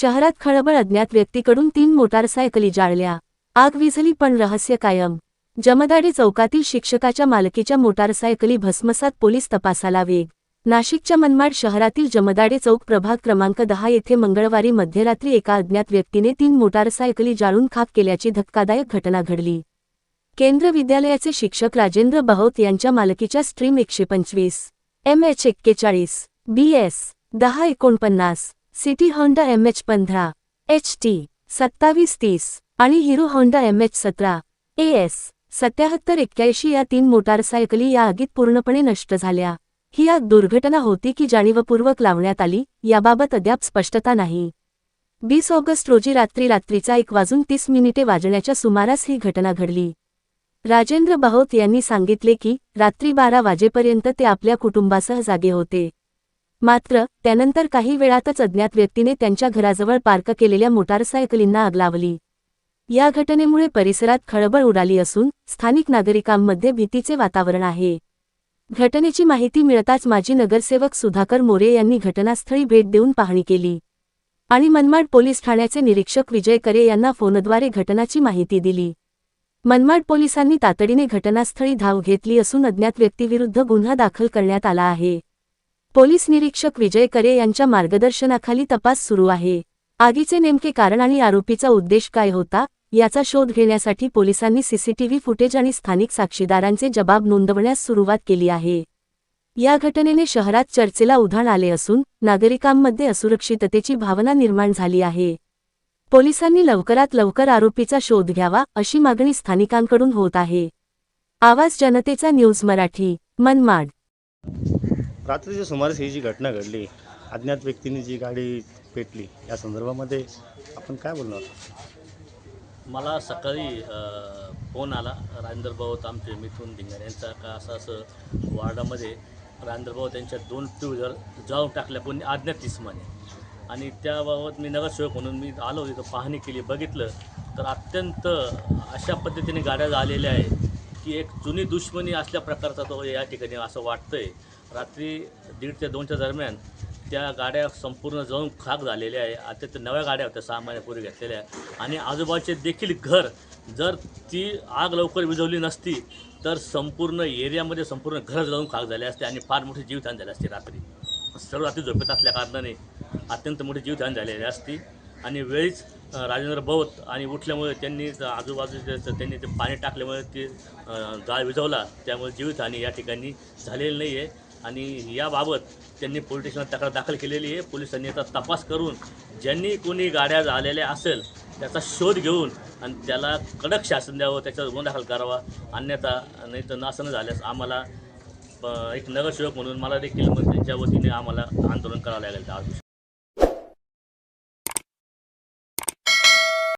शहरात खळबळ अज्ञात व्यक्तीकडून तीन मोटारसायकली जाळल्या. आग विझली पण रहस्य कायम. जमदाडे चौकातील शिक्षकाच्या मालकीच्या मोटारसायकली भस्मसात पोलीस तपासाला वेग. नाशिकच्या मनमाड शहरातील जमदाडे चौक प्रभाग क्रमांक दहा येथे मंगळवारी मध्यरात्री एका अज्ञात व्यक्तीने तीन मोटारसायकली जाळून खाक केल्याची धक्कादायक घटना घडली. केंद्र विद्यालयाचे शिक्षक राजेंद्र बहौत यांच्या मालकीच्या स्ट्रीम एकशे पंचवीस एम एच एक्केचाळीस बी एस दहा एकोणपन्नास सिटी होंडा एम एच पंधरा एच टी सत्तावीस तीस आणि हिरो होंडा एम एच सतरा. ए एस सत्याहत्तर एक्क्याऐंशी या तीन मोटारसायकली या आगीत पूर्णपणे नष्ट झाल्या. ही आग दुर्घटना होती की जाणीवपूर्वक लावण्यात आली याबाबत अद्याप स्पष्टता नाही. वीस ऑगस्ट रोजी रात्री रात्रीचा एक वाजून तीस मिनिटे वाजण्याच्या सुमारास ही घटना घडली. राजेंद्र बहोत यांनी सांगितले की रात्री बारा वाजेपर्यंत ते आपल्या कुटुंबासह जागे होते. मात्र त्यानंतर काही वेळातच अज्ञात व्यक्तीने त्यांच्या घराजवळ पार्क केलेल्या मोटारसायकलींना आग लावली. या घटनेमुळे परिसरात खळबळ उडाली असून स्थानिक नागरिकांमध्ये भीतीचे वातावरण आहे. घटनेची माहिती मिळताच माजी नगरसेवक सुधाकर मोरे यांनी घटनास्थळी भेट देऊन पाहणी केली. आणि मनमाड पोलीस ठाण्याचे निरीक्षक विजय करे यांना फोनद्वारे घटनाची माहिती दिली. मनमाड पोलिसांनी तातडीने घटनास्थळी धाव घेतली असून अज्ञात व्यक्तीविरुद्ध गुन्हा दाखल करण्यात आला आहे. पोलीस निरीक्षक विजय करे यांच्या मार्गदर्शनाखाली तपास सुरू आहे. आगीचे नेमके कारण आणि आरोपीचा उद्देश काय होता याचा शोध घेण्यासाठी पोलिसांनी सीसीटीव्ही फुटेज आणि स्थानिक साक्षीदारांचे जबाब नोंदवण्यास सुरुवात केली आहे. या घटनेने शहरात चर्चेला उधाण आले असून नागरिकांमध्ये असुरक्षिततेची भावना निर्माण झाली आहे. पोलिसांनी लवकरात लवकर आरोपीचा शोध घ्यावा अशी मागणी स्थानिकांकडून होत आहे. आवाज जनतेचा न्यूज मराठी मनमाड. रात्रीच्या सुमारास ही जी घटना घडली अज्ञात व्यक्तीने जी गाडी पेटली या संदर्भामध्ये आपण काय बोलणार मला सकाळी फोन आला राजेंद्र भाऊत आमचे मिथून धिंगार यांचा का असं असं वार्डामध्ये राजेंद्र भाऊ त्यांच्या दोन टू व्हीलर जाळून टाकल्या कोणी अज्ञात इस्माने आणि त्याबाबत मी नगरसेवक म्हणून मी आलो तिथं पाहणी केली बघितलं. तर अत्यंत अशा पद्धतीने गाड्या आलेल्या आहे की एक जुनी दुश्मनी असल्या प्रकारचा तो या ठिकाणी असं वाटतं आहे रात्री दीड ते दोनच्या दरम्यान त्या गाड्या संपूर्ण जळून खाक झालेल्या आहे. आता त्या नव्या गाड्या होत्या सहा महिन्यापूर्वी घेतलेल्या आणि आजूबाजूचे देखील घर जर ती आग लवकर विझवली नसती तर संपूर्ण एरियामध्ये संपूर्ण घर जळून खाक झाले असते आणि फार मोठी जीवधान झाले असते रात्री. सर्व रात्री झोपेत असल्या कारणाने अत्यंत मोठी जीवधान झालेली असती. आणि वेळीच राजेंद्र बौत आणि उठल्यामुळे त्यांनी आजूबाजूचे त्यांनी ते पाणी टाकल्यामुळे ते जाळ विझवला. त्यामुळे जीवितहानी या ठिकाणी झालेली नाही आहे आणि याबाबत त्यांनी पोलीस स्टेशनात तक्रार दाखल केलेली आहे. पोलिसांनी आता तपास करून ज्यांनी कोणी गाड्या झालेल्या असेल त्याचा शोध घेऊन आणि त्याला कडक शासन द्यावं त्याच्यावर गुन्हा दाखल करावा अन्यथा नाही तर नासन झाल्यास आम्हाला एक नगरसेवक म्हणून मला देखील मग त्यांच्या वतीने आम्हाला आंदोलन करावं लागेल त्या